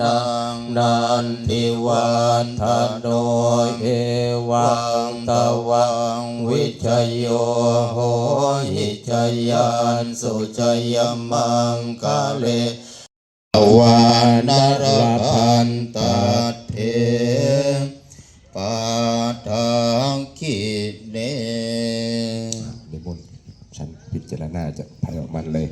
นังนันทิวันทโนเอวังตวังวิชยโยโหหิชยันสุชยมังกาเลวานรพันตัดเทปาทังคิเนในมนต์ฉันพิจารณาจะภายออกมันเลย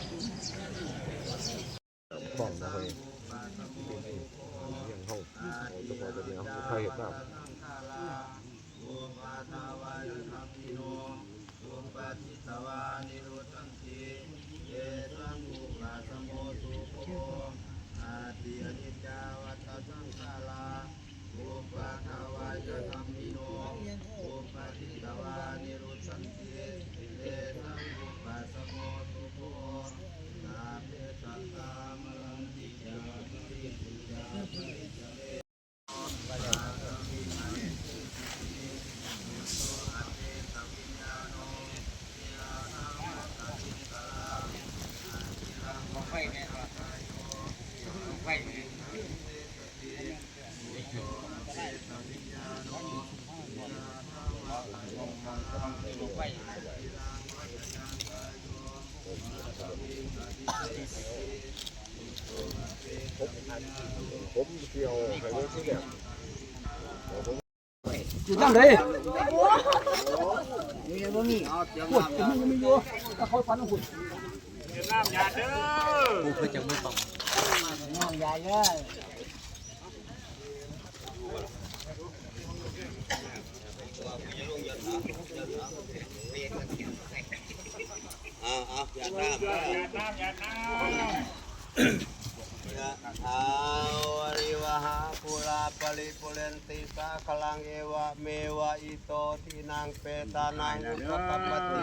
すみません。 องที่เนี่ยอยู่ตั้งเลยยังไม่มีปวดจะมีไม่อยู่ถ้าเขาฟันหุ่นน้ำยาเด้อกูเคยจะไม่ต้องน้ำยาเด้อ อาวริวหาปุราปริปุเรนติสาคลังเอวะเมวะอิโตทินังเปตานังอุปกปปติ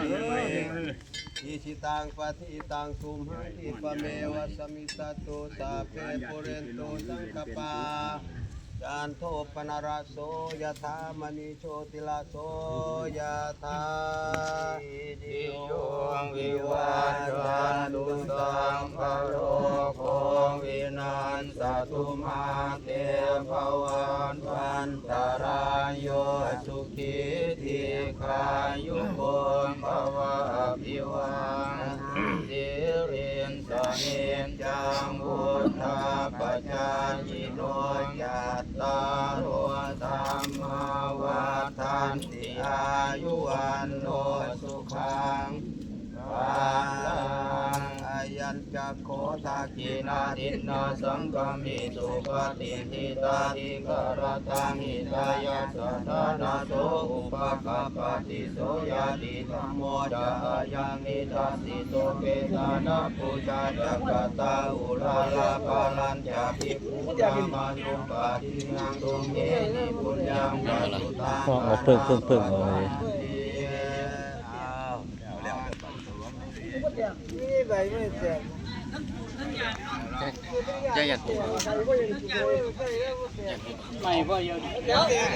อิชิตังปฏิตังตุมหังอิปะเมวะสมิสตุสาเพปุเรนตุสังกปา จันโทปนรสโสยถามณีโชติลาโสยถาดิโยงวิวัจจันตุสังพโรโควินันสตุมาเตภวันวันตรายโยสุขีทีขายุโกภวะอภิวันสิรินสเนนจั ยุวันโนสุขังปาลังอายัญจักโคทากินาทินนาสังกมิสุปฏิทิตาทิกรตังหิตายาสัทธานาโสอุปกปปติโสยาติธรรมโมจายังนิทัสสิโตเปตานาปูชาจักกตาอุลาลาปาลัญจาภิกขุนามานุปาทินังตุเมนิปุญญังปัสสุตังพ่อเอาเพิ่งเพิ่งเพิ่งเลย นี่ ใบไม่แตกจะอยากไม่พอเยอะเดี๋ยวเดี๋ยว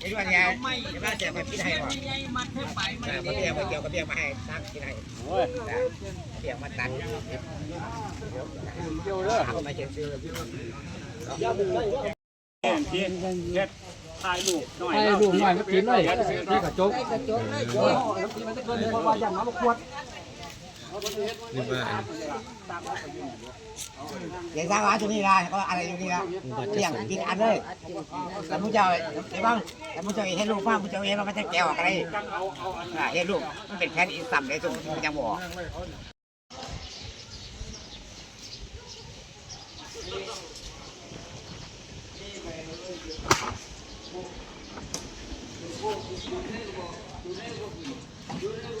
ไอ้ด้วยเนี่ยจะมาเสียมาพี่ไทยว่ะมาเบียมาเกี่ยวกับเบียมาให้ตั้งพี่ไทยเบียมาตั้งเดี๋ยวเด้อมาเขียนซื้อ ถ่ายรูปหน่อยก็กินเลยนี่กระจกกระจกเลยโอ้ยแล้วกินมันจะเกินเพราะว่าอย่างน้ำขวดเดี๋ยวสร้างร้านตรงนี้นะก็อะไรตรงนี้นะเสี่ยงกินอันเลยแต่มึงจะไอ้บ้างแต่มึงจะเห็นลูกฟ้ามึงจะเห็นว่ามันจะแก้วอะไรเห็นลูกมันเป็นแค่อินซัมเลยสุดมันจะบอก 열네 거, 열네 거, 열네 거.